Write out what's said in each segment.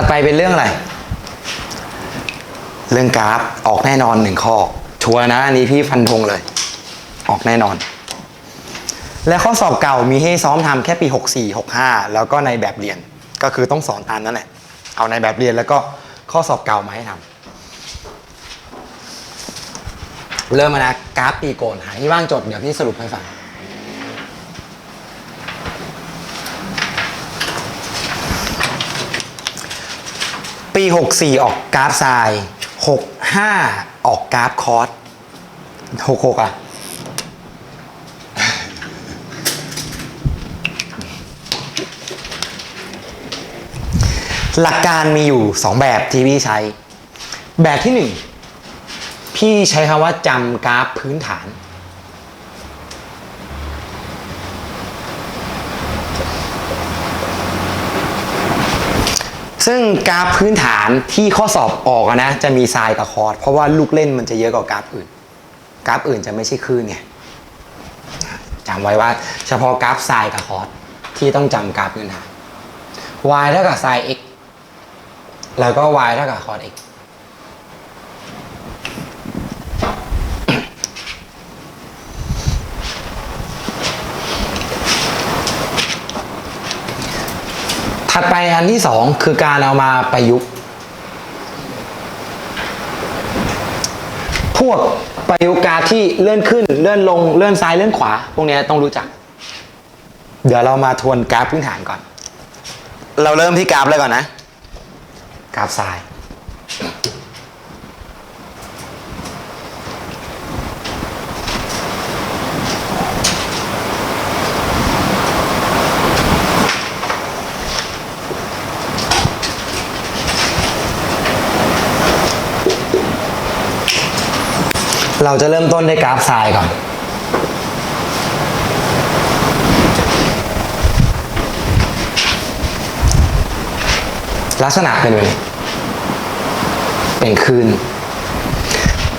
ถัดไปเป็นเรื่องอะไร เรื่องกราฟออกแน่นอนหนึ่งข้อ ชัวร์นะอันนี้พี่ฟันธงเลย ออกแน่นอน และข้อสอบเก่ามีให้ซ้อมทำแค่ปี 64 65 แล้วก็ในแบบเรียนก็คือต้องสอนตามนั้นแหละ เอาในแบบเรียนแล้วก็ข้อสอบเก่ามาให้ทำเริ่มมานะกราฟปีโกนหาที่ว่างจดเดี๋ยวพี่สรุปให้ฟัง ปี 64 ออกกราฟทราย 65 ออกกราฟคอร์ส66 อะ หลักการมีอยู่ 2 แบบที่พี่ใช้ แบบที่ 1 พี่ใช้คำว่าจำกราฟพื้นฐาน ซึ่งกราฟพื้นฐานที่ข้อสอบออกนะจะมีทรายกับคอร์สเพราะว่าลูกเล่นมันจะเยอะกว่ากราฟอื่น กราฟอื่นจะไม่ใช่คลื่นไงจำไว้ว่าเฉพาะกราฟทรายกับคอร์สที่ต้องจำกราฟพื้นฐาน y เท่ากับ sin x แล้วก็ y เท่ากับ cos x ถัดไปอันที่สองคือการเอามาประยุกต์ พวกประยุกต์กราฟที่เลื่อนขึ้น เลื่อนลงเลื่อนซ้ายเลื่อนขวา พวกเนี้ยต้องรู้จัก เดี๋ยวเรามาทวนกราฟพื้นฐานก่อน เราเริ่มที่กราฟเลยก่อนนะ กราฟทราย เราจะเริ่มต้นด้วยกราฟทรายก่อน ลักษณะเป็นแบบนี้เป็นคลืน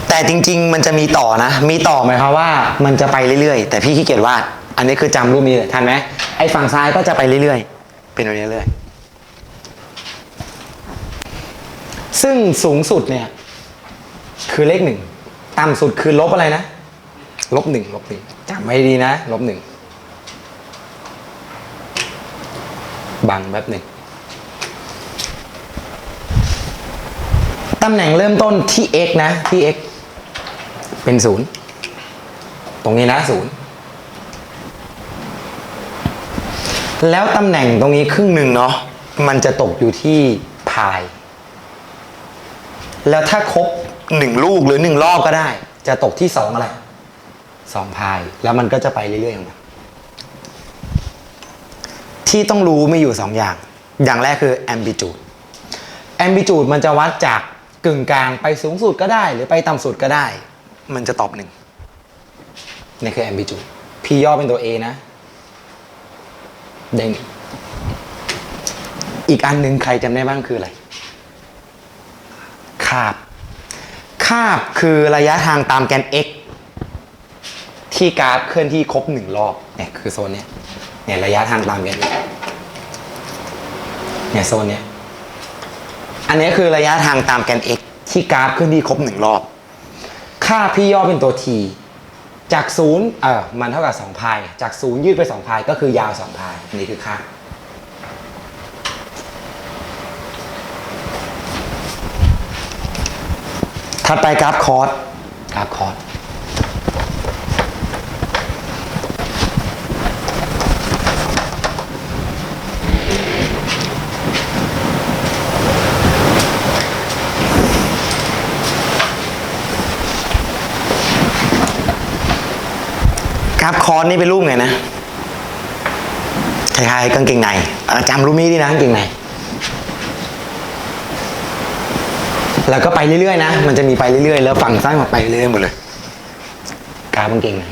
แต่จริง ๆ มันจะมีต่อนะ มีต่อหมายความว่ามันจะไปเรื่อยๆ แต่พี่ขี้เกียจวาด อันนี้คือจำรูปนี้เลยทันไหมไอ้ฝั่งซ้ายก็จะไปเรื่อยๆ เป็นแบบนี้เรื่อยๆซึ่งสูงสุดเนี่ย คือเลขหนึ่ง ต่ำสุดคือลบอะไรนะ ลบหนึ่งลบหนึ่งจำไว้ดีนะ ลบหนึ่งบังแบบหนึ่งตำแหน่งเริ่มต้นที่ x นะ ที่ x เป็นศูนย์ตรงนี้นะศูนย์แล้วตำแหน่งตรงนี้ครึ่งหนึ่งเนาะมันจะตกอยู่ที่พาย แล้วถ้าครบ หนึ่งลูกหรือหนึ่งรอบก็ได้ จะตกที่สองอะไรสองพาย แล้วมันก็จะไปเรื่อยๆของมันที่ต้องรู้มีอยู่สองอย่าง อย่างแรกคือ amplitude amplitude มันจะวัดจากกึ่งกลางไปสูงสุดก็ได้ หรือไปต่ำสุดก็ได้ มันจะตอบหนึ่งนี่คือ amplitude p ย่อเป็นตัว a นะเด้งอีกอันหนึ่งใครจำได้บ้างคืออะไรคาบาบคือระยะทางตามแกน x ที่กราฟเคลื่อนที่ครบหนึ่งรอบเนี่ยคือโซนเนี้ยเนี่ยระยะทางตามแกน x เนี่ยโซนเนี้ยอันนี้คือระยะทางตามแกน x ที่กราฟเคลื่อนที่ครบหนึ่งรอบ ค่าพี่ย่อเป็นตัว t จากศูนย์เออมันเท่ากับ2พายจากศูนย์ยืดไป2พายก็คือยาว2พายนี่คือค่า ถัดไปกราฟคอร์สกราฟคอร์สกราฟคอร์สนี่เป็นรูปไงนะคล้ายๆกางเกงในอะจำรูปนี้ดีนะกางเกงใน แล้วก็ไปเรื่อยๆนะ มันจะมีไปเรื่อยๆ แล้วฝั่งซ้ายมาไปเรื่อยๆหมดเลยกราฟกางเกงใน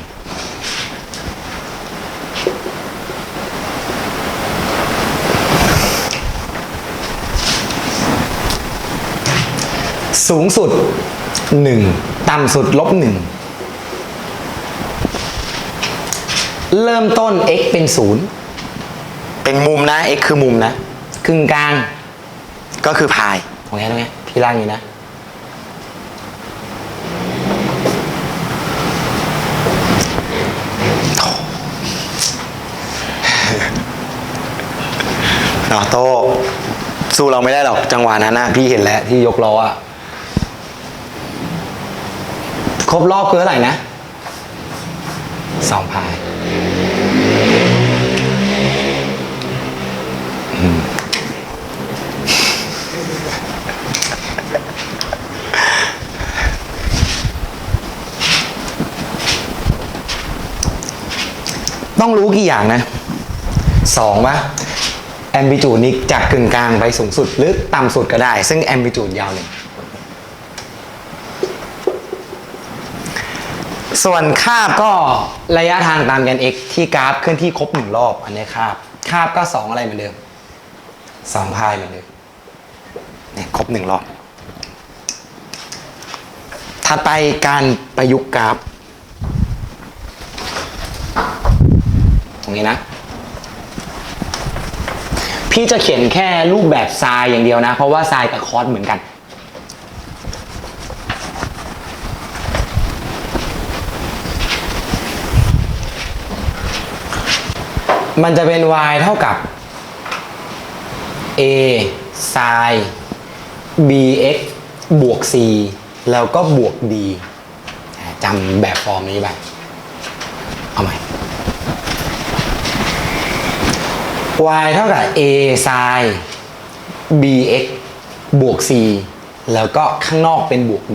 สูงสุด1ต่ำสุดลบ1เริ่มต้น x เป็น0เป็นมุมนะ x คือมุมนะ ครึ่งกลาง ก็คือพาย ตรงนี้ตรงนี้พี่ล่างนี้นะนอโต้สู้เราไม่ได้หรอกจังหวะนั้นนะพี่เห็นแล้วที่ยกล้ออะครบรอบคือเท่าไหร่นะสองพาย ต้องรู้กี่อย่างนะสองปะแอมบิจูดนี้จากกึ่งกลางไปสูงสุด หรือต่ำสุดก็ได้ ซึ่งแอมบิจูดยาวหนึ่งส่วนคาบก็ระยะทางตามแกน x ที่กราฟเคลื่อนที่ครบหนึ่งรอบอันนี้คาบคาบก็สองอะไรเหมือนเดิมสองพายเหมือนเดิมเนี่ยครบหนึ่งรอบถัดไปการประยุกต์กราฟ รงนี้นะ พี่จะเขียนแค่รูปแบบทรายอย่างเดียวนะ เพราะว่าทรายกับคอสเหมือนกันมันจะเป็น y เท่ากับ a sin bx บวก c แล้วก็บวก d จำแบบฟอร์มนี้ไป เอาใหม่ y เท่ากับ a sin bx บวก c แล้วก็ข้างนอกเป็นบวก b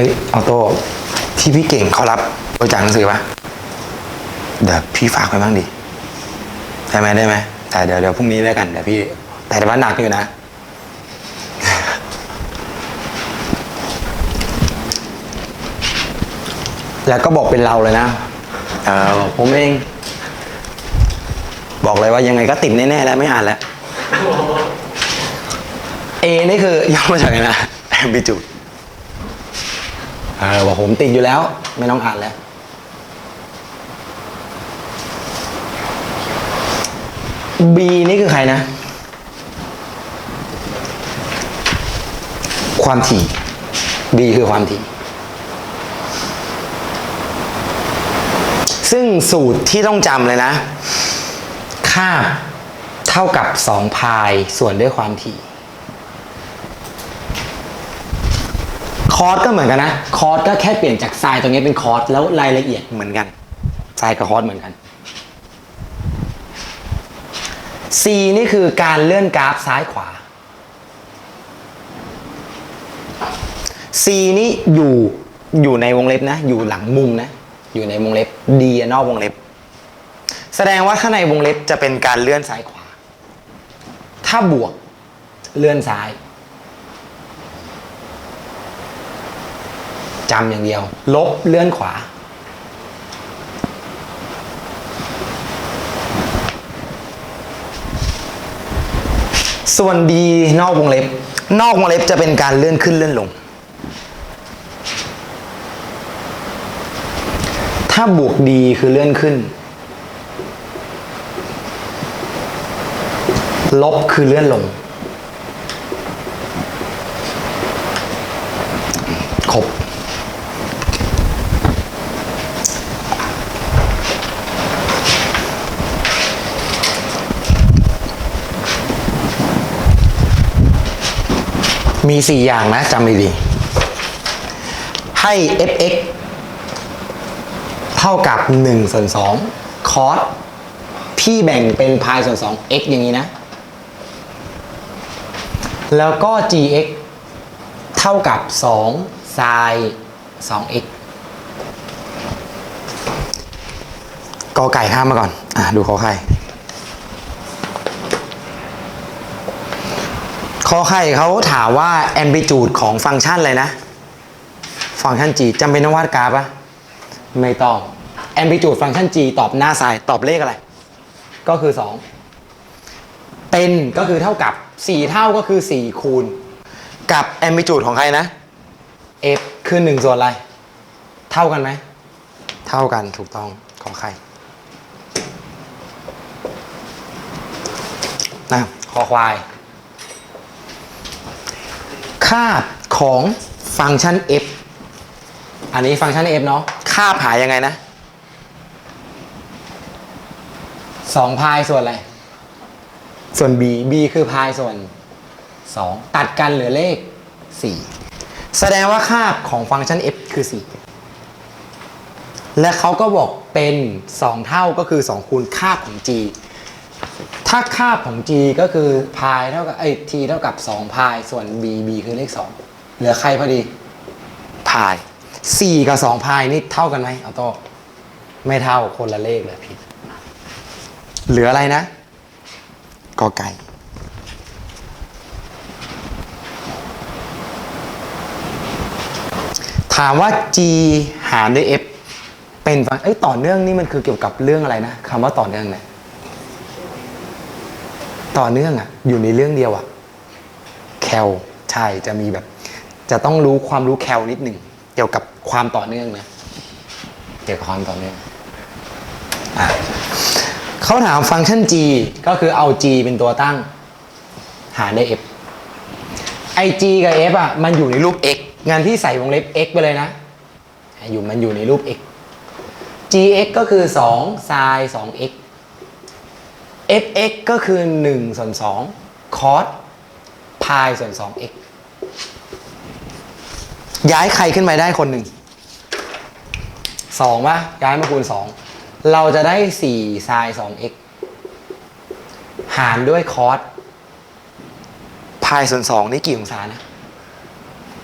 ฮ้ยออโต้ที่พี่เก่งเขารับบริจาคหนังสือปะเดี๋ยวพี่ฝากไว้บ้างดิได้ไหมได้ไหมแต่เดี๋ยวเดี๋ยวพรุ่งนี้แล้วกันเดี๋ยวพี่ แต่ว่าหนักอยู่นะ แล้วก็บอกเป็นเราเลยนะเออผมเอง บอกเลยว่ายังไงก็ติดแน่ๆแล้วไม่อ่านแล้วเอนี่คือย่อมาจากไหนนะแอมบิจูด เออบอกผมติดอยู่แล้ว ไม่ต้องอ่านแล้ว B นี่คือใครนะ ความถี่ B คือความถี่ ซึ่งสูตรที่ต้องจำเลยนะ ค่าเท่ากับ 2 พายส่วนด้วยความถี่ คอร์สก็เหมือนกันนะ คอร์สก็แค่เปลี่ยนจากไซน์ตรงนี้เป็นคอร์สแล้วรายละเอียดเหมือนกันไซน์กับคอร์สเหมือนกัน C นี่คือการเลื่อนกราฟซ้ายขวา C นี่อยู่อยู่ในวงเล็บนะ อยู่หลังมุมนะ อยู่ในวงเล็บ D นอกวงเล็บ แสดงว่าข้างในวงเล็บจะเป็นการเลื่อนซ้ายขวา ถ้าบวกเลื่อนซ้าย จำอย่างเดียว ลบเลื่อนขวา ส่วน D นอกวงเล็บ นอกวงเล็บจะเป็นการเลื่อนขึ้นเลื่อนลง ถ้าบวก D คือเลื่อนขึ้น ลบคือเลื่อนลงครบ มีสี่อย่างนะจำดีๆให้ fx เท่ากับ1ส่วน2คอสพี่แบ่งเป็นพายส่วน2 x อย่างนี้นะ แล้วก็ gx เท่ากับ2 sin 2x กอไก่ข้ามมาก่อน อะ ดูขอไข่ ขอไข่เขาถามว่า amplitude ของฟังก์ชันอะไรนะ ฟังก์ชัน g จำเป็นต้องวาดกราฟปะไม่ต้อง amplitude ฟังก์ชัน g ตอบหน้าซ้าย ตอบเลขอะไร ก็คือ 2 เป็นก็คือเท่ากับ 4 เท่าก็คือ 4 คูณ กับ amplitude ของใครนะ f คือ 1 ส่วนอะไร เท่ากันไหม เท่ากันถูกต้องของใครนะคอควาย ค่าของฟังก์ชัน f อันนี้ฟังก์ชัน f เนาะค่าบหายังไงนะ2พายส่วนอะไร ส่วน b b คือพายส่วน 2 ตัดกันเหลือเลข 4 แสดงว่าค่าของฟังก์ชัน f คือ 4 และเขาก็บอกเป็น 2 เท่าก็คือ 2 คูณค่าของ g ถ้าค่าของ g ก็คือพายเท่ากับไอ้ t เท่ากับ2พายส่วน b b คือเลข 2 เหลือใครพอดีพาย 4 กับ 2 พายนี่เท่ากันไหมเอาโต้ไม่เท่าคนละเลขเลยผิด เหลืออะไรนะกอไก่ถามว่า g หารด้วย f เป็นฟังเอ้ยต่อเนื่องนี่มันคือเกี่ยวกับเรื่องอะไรนะคำว่าต่อเนื่องเนี่ย ต่อเนื่องอะอยู่ในเรื่องเดียวอะแคลใช่จะมีแบบ จะต้องรู้ความรู้แคลนิดหนึ่งเกี่ยวกับความต่อเนื่องนะเกี่ยวกับความต่อเนื่องอะเขาถามฟังก์ชัน g ก็คือเอา g เป็นตัวตั้ง หารด้วย f ไอ g กับ f อะมันอยู่ในรูป x งานที่ใส่วงเล็บ x ไปเลยนะอยู่มันอยู่ในรูป x gx ก็คือ2 sin 2x fx ก็คือ1ส่วน2 cos พายส่วน 2x ย้ายใครขึ้นไปได้คนหนึ่ง2ป่ะ ย้ายมาคูณ 2 เราจะได้4 sin 2x หารด้วย cos พายส่วน 2 นี่กี่องศานะ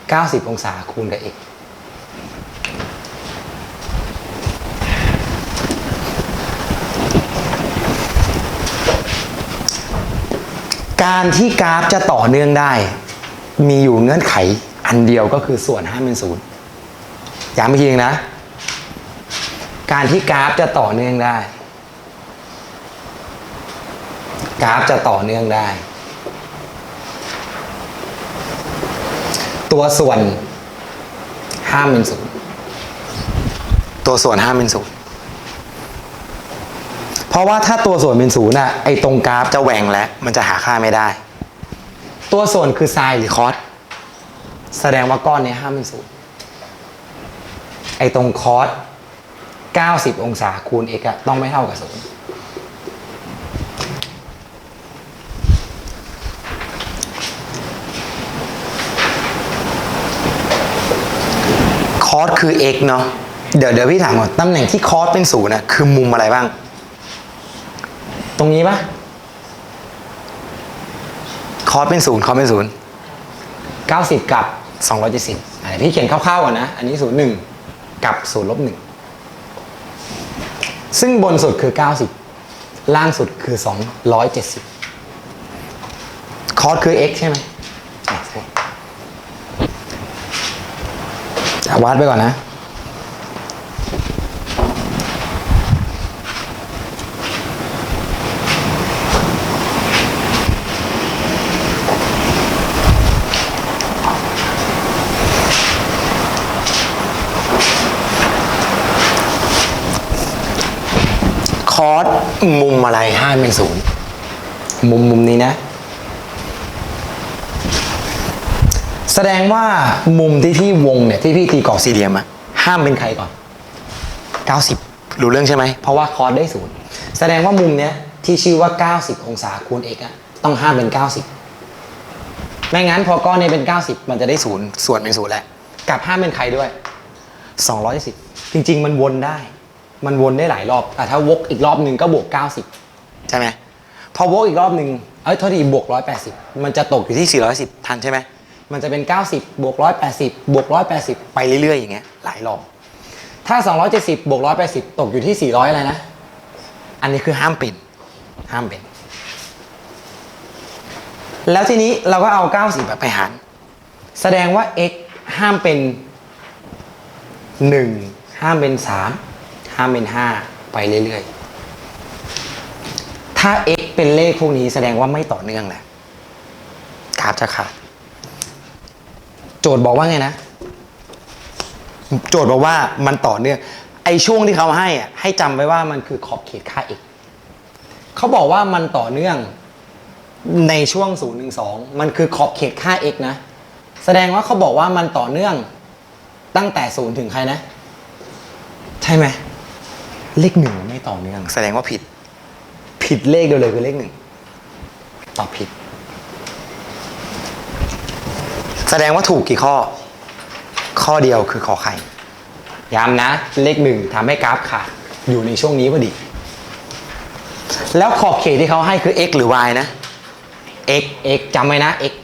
90 องศาคูณกับ x การที่กราฟจะต่อเนื่องได้ มีอยู่เงื่อนไขอันเดียวก็คือส่วน5เป็นศูนย์ย้ำอีกทีนึงนะ การที่กราฟจะต่อเนื่องได้ กราฟจะต่อเนื่องได้ ตัวส่วนห้าเป็นศูนย์ตัวส่วนห้าเป็นศูนย์ เพราะว่าถ้าตัวส่วนเป็นศูนย์อะไอตรงกราฟจะแหว่งแล้ว มันจะหาค่าไม่ได้ ตัวส่วนคือไซน์หรือคอสแสดงว่าก้อนนี้ห้ามเป็นศูนย์ไอตรงคอส90 องศาคูณ x อะต้องไม่เท่ากับศูนย์คอสคือ x เนาะเดี๋ยวเดี๋ยวพี่ถามก่อนตำแหน่งที่คอสเป็นศูนย์อะคือมุมอะไรบ้าง ตรงนี้ปะคอสเป็นศูนย์คอสเป็นศูนย์เก้าสิบกับสองร้อยเจ็ดสิบอะเดี๋ยวพี่เขียนคร่าวๆก่อนนะ อันนี้ศูนย์หนึ่งกับศูนย์ลบหนึ่งซึ่งบนสุดคือเก้าสิบล่างสุดคือสองร้อยเจ็ดสิบคอสคือ x ใช่ไหมอะใช่อะวาดไปก่อนนะ อสมุมอะไรห้ามเป็นศูนย์มุมมุมนี้นะ แสดงว่ามุมที่พี่วงเนี่ยที่พี่ตีกรอบสี่เหลี่ยมอะห้ามเป็นใครก่อน 90 รู้เรื่องใช่ไหม เพราะว่าคอสได้ศูนย์แสดงว่ามุมเนี้ยที่ชื่อว่า 90 องศาคูณ x อะต้องห้ามเป็น 90 ไม่งั้นพอก้อนนี้เป็น 90 มันจะได้ศูนย์ส่วนเป็นศูนย์แหละกับห้ามเป็นใครด้วย210จริง ๆ มันวนได้ มันวนได้หลายรอบแต่ถ้าวกอีกรอบหนึ่งก็บวก 90 ใช่ไหมพอวกอีกรอบหนึ่งเอ้ยโทษทีบวก 180 มันจะตกอยู่ที่ 410 ทันใช่ไหมมันจะเป็น 90 บวก 180 บวก 180 ไปเรื่อยๆ อย่างเงี้ยหลายรอบ ถ้า 270 บวก 180 ตกอยู่ที่ 400 อะไรนะ อันนี้คือห้ามเป็นห้ามเป็น แล้วทีนี้เราก็เอา 90แบบไปหาร แสดงว่า x ห้ามเป็นหนึ่งห้ามเป็นสาม ห้ามเป็นห้าไปเรื่อยๆ ถ้า x เป็นเลขพวกนี้แสดงว่าไม่ต่อเนื่องแหละกราฟจะขาดโจทย์บอกว่าไงนะ โจทย์บอกว่ามันต่อเนื่อง ไอช่วงที่เขาให้อะให้จำไว้ว่ามันคือขอบเขตค่า x เขาบอกว่ามันต่อเนื่องในช่วง 0 1 2 มันคือขอบเขตค่า x นะ แสดงว่าเขาบอกว่ามันต่อเนื่องตั้งแต่ 0 ถึงใครนะ ใช่ไหม เลขหนึ่งไม่ต่อเนื่อง แสดงว่าผิด ผิดเลขเดียวเลยคือเลขหนึ่งตอบผิด แสดงว่าถูกกี่ข้อ ข้อเดียวคือขอไข่ย้ำนะ เลขหนึ่งทำให้กราฟขาดอยู่ในช่วงนี้พอดี แล้วขอบเขตที่เขาให้คือ x หรือ y นะ x x จำไว้นะ x